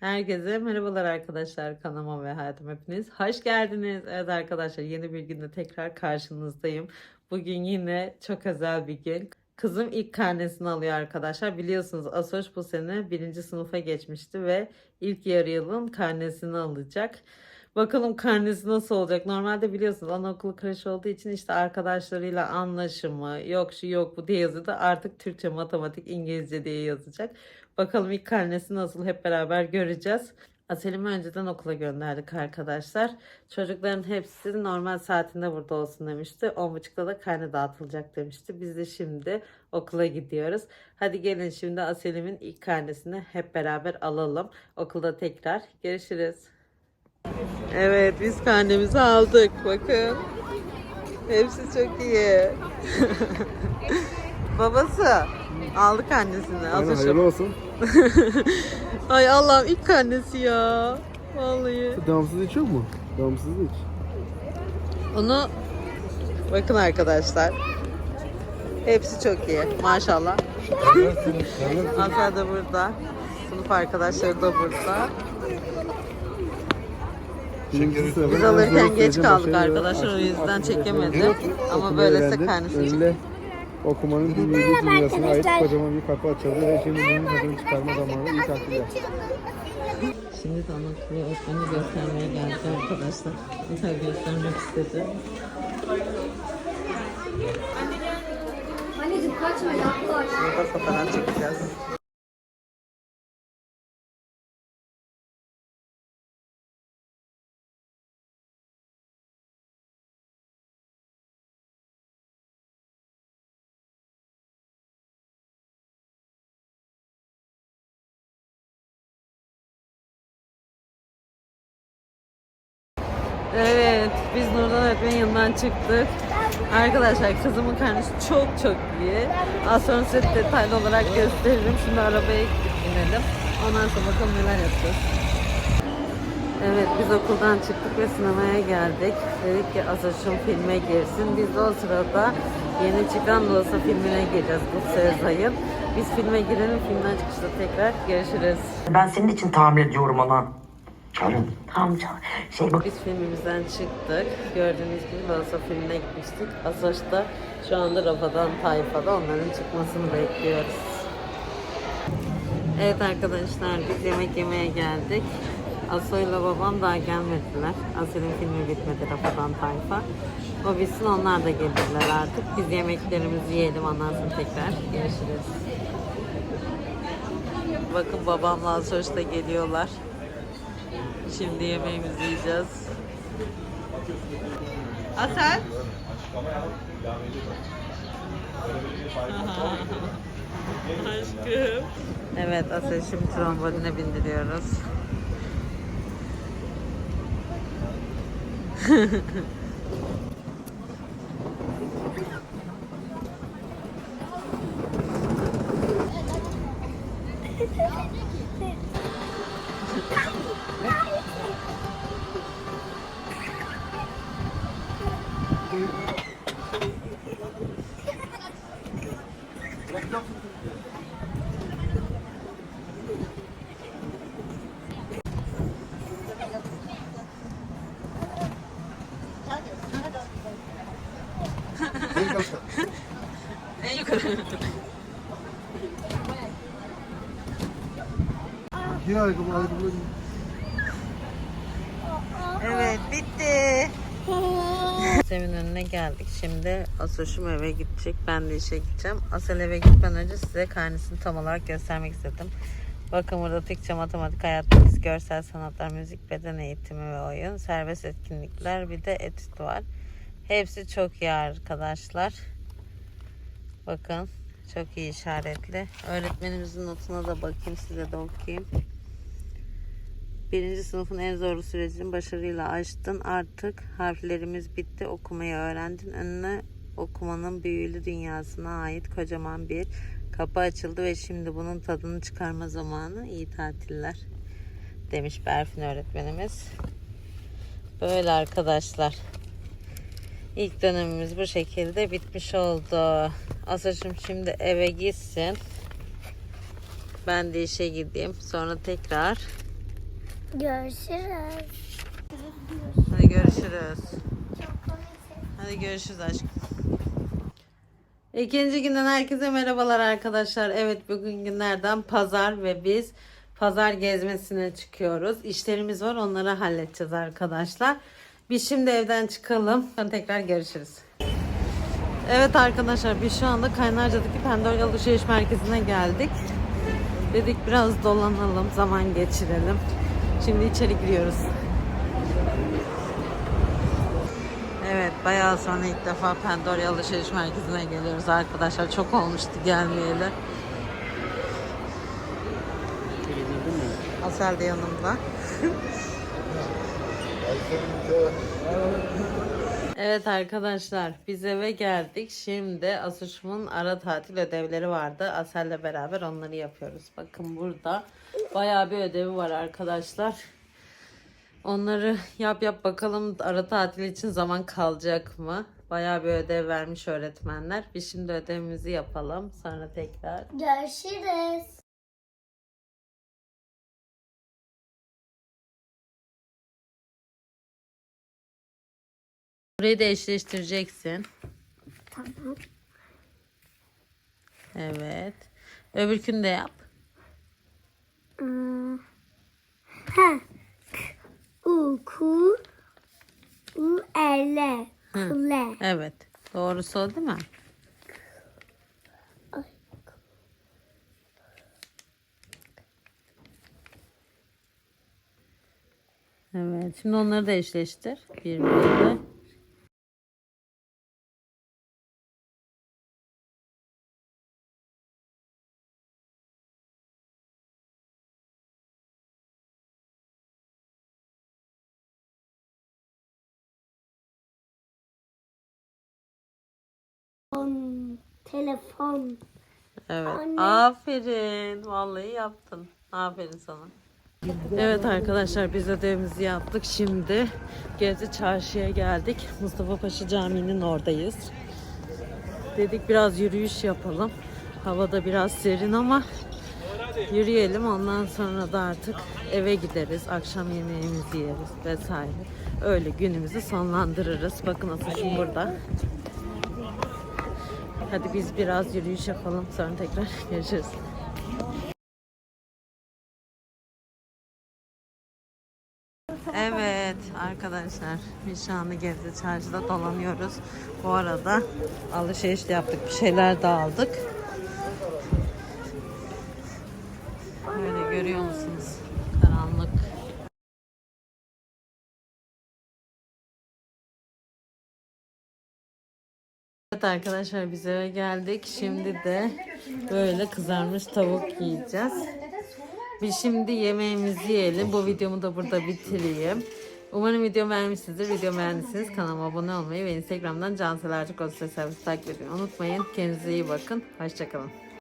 Herkese merhabalar arkadaşlar kanalıma ve hayatıma hepiniz hoş geldiniz. Evet arkadaşlar yeni bir günde tekrar karşınızdayım. Bugün yine çok özel bir gün. Kızım ilk karnesini alıyor arkadaşlar. Biliyorsunuz Asoş bu sene birinci sınıfa geçmişti ve ilk yarı yılın karnesini alacak. Bakalım karnesi nasıl olacak? Normalde biliyorsunuz anaokulu kreşi olduğu için işte arkadaşlarıyla anlaşımı yok şu yok bu diye yazıyordu. Artık Türkçe, matematik, İngilizce diye yazacak. Bakalım ilk karnesi nasıl hep beraber göreceğiz. Aselimi önceden okula gönderdik arkadaşlar. Çocukların hepsi normal saatinde burada olsun demişti. 10.30'da da karne dağıtılacak demişti. Biz de şimdi okula gidiyoruz. Hadi gelin şimdi Aselim'in ilk karnesini hep beraber alalım. Okulda tekrar görüşürüz. Evet biz karnemizi aldık. Bakın. Hepsi çok iyi. Babası aldık annesini. Aynen, hayırlı olsun. Ay Allah'ım ilk karnesi ya. Vallahi. Damsız içiyor mu? Damsız iç. Onu bakın arkadaşlar. Hepsi çok iyi. Maşallah. Azra da burada. Sınıf arkadaşları da burada. Biz alırken geç kaldık arkadaşlar o yüzden çekemedim. Ama böylesi karnesi. Önüne okumanın bilmediği dünyasına ait kocaman bir kapı açıldı ve şimdi bunun tadını çıkarma zamanı iyi takdir Şimdi de anaokulu öğretmeni göstermeye geldi arkadaşlar. Mesela göstermek istedi. Anneciğim kaçma yaklaş. Burada fotoğraf çekeceğiz. Evet, biz Nurdan öğretmenin yanından çıktık. Arkadaşlar kızımın karnesi çok çok iyi. Az sonra size detaylı olarak gösteririm. Şimdi arabaya gidip binelim. Ondan sonra bakalım neler yapacağız. Evet biz okuldan çıktık ve sinemaya geldik. Dedik ki Asaş'ın filme girsin. Biz de o sırada yeni çıkan Losa filmine gireceğiz bu Sezay'ın. Biz filme girelim, filmden çıkışta tekrar görüşürüz. Ben senin için tamir ediyorum ona. Canım Tamam canım. Şey bak Biz filmimizden çıktık. Gördüğünüz gibi Losa filmine gitmiştik. Asaş da şu anda Rafadan Tayfa'da onların çıkmasını bekliyoruz. Evet arkadaşlar biz yemek yemeye geldik. Aso ile babam daha gelmediler. Asel'in filmi bitmedi Rafadan Tayfa. O bitsin onlar da gelirler artık. Biz yemeklerimizi yiyelim ondan sonra tekrar görüşürüz. Bakın babamla Asoş da geliyorlar. Şimdi yemeğimizi yiyeceğiz. Asel? Aşkım. Evet Asel şimdi tromboline bindiriyoruz. Evet bitti. Semin önüne geldik. Şimdi Asoş'um eve gidecek. Ben de işe gideceğim. Asel eve gitmeden önce size karnesini tam olarak göstermek istedim. Bakın burada Türkçe, matematik, hayat bilgisi, görsel sanatlar, müzik, beden eğitimi ve oyun, serbest etkinlikler, bir de etüt var. Hepsi çok iyi arkadaşlar. Bakın çok iyi işaretli. Öğretmenimizin notuna da bakayım size de okuyayım. Birinci sınıfın en zorlu sürecini başarıyla aştın. Artık harflerimiz bitti. Okumayı öğrendin. Önüne okumanın büyülü dünyasına ait kocaman bir kapı açıldı ve şimdi bunun tadını çıkarma zamanı. İyi tatiller demiş Berfin öğretmenimiz. Böyle arkadaşlar. İlk dönemimiz bu şekilde bitmiş oldu. Asaşım şimdi eve gitsin. Ben de işe gideyim. Sonra tekrar Görüşürüz. Hadi görüşürüz. Hadi görüşürüz aşkım. İkinci günden herkese merhabalar arkadaşlar. Evet bugün günlerden pazar ve biz pazar gezmesine çıkıyoruz. İşlerimiz var onları halledeceğiz arkadaşlar. Biz şimdi evden çıkalım. Sonra tekrar görüşürüz. Evet arkadaşlar biz şu anda Kaynarca'daki Pandora Alışveriş Merkezi'ne geldik. Dedik biraz dolanalım, zaman geçirelim. Şimdi içeri giriyoruz. Evet bayağı sonra ilk defa Pandora Alışveriş Merkezi'ne geliyoruz arkadaşlar. Çok olmuştu gelmeyeli. Asel de yanımda. Evet arkadaşlar biz eve geldik. Şimdi Asuş'umun ara tatil ödevleri vardı. Asel'le beraber onları yapıyoruz. Bakın burada bayağı bir ödevi var arkadaşlar. Onları yap yap bakalım ara tatil için zaman kalacak mı? Bayağı bir ödev vermiş öğretmenler. Biz şimdi ödevimizi yapalım. Sonra tekrar. Görüşürüz. Burayı da eşleştireceksin. Tamam. Evet. Öbürkünü de yap. Hmm. Ha. U, ku, u, elle, kule. Evet. Doğrusu o değil mi? Evet. Şimdi onları da eşleştir. Birbiriyle. Telefon. Telefon. Evet. Anne. Aferin. Vallahi yaptın. Aferin sana. Evet arkadaşlar biz ödevimizi yaptık. Şimdi Gezi Çarşı'ya geldik. Mustafa Paşa Camii'nin oradayız. Dedik biraz yürüyüş yapalım. Havada biraz serin ama yürüyelim. Ondan sonra da artık eve gideriz. Akşam yemeğimizi yeriz vesaire. Öyle günümüzü sonlandırırız. Bakın Asuş'um burada. Hadi biz biraz yürüyüş yapalım. Sonra tekrar görüşürüz. Evet arkadaşlar anda Gebze Çarşı'da dolanıyoruz. Bu arada alışveriş de yaptık. Bir şeyler de aldık. Böyle görüyor musunuz? Evet arkadaşlar biz eve geldik. Şimdi de böyle kızarmış tavuk yiyeceğiz. Biz şimdi yemeğimizi yiyelim. Bu videomu da burada bitireyim. Umarım video beğenmişsinizdir. Video beğendiyseniz kanalıma abone olmayı ve Instagram'dan Canselerci Konser Servisi takip etmeyi unutmayın. Kendinize iyi bakın. Hoşçakalın.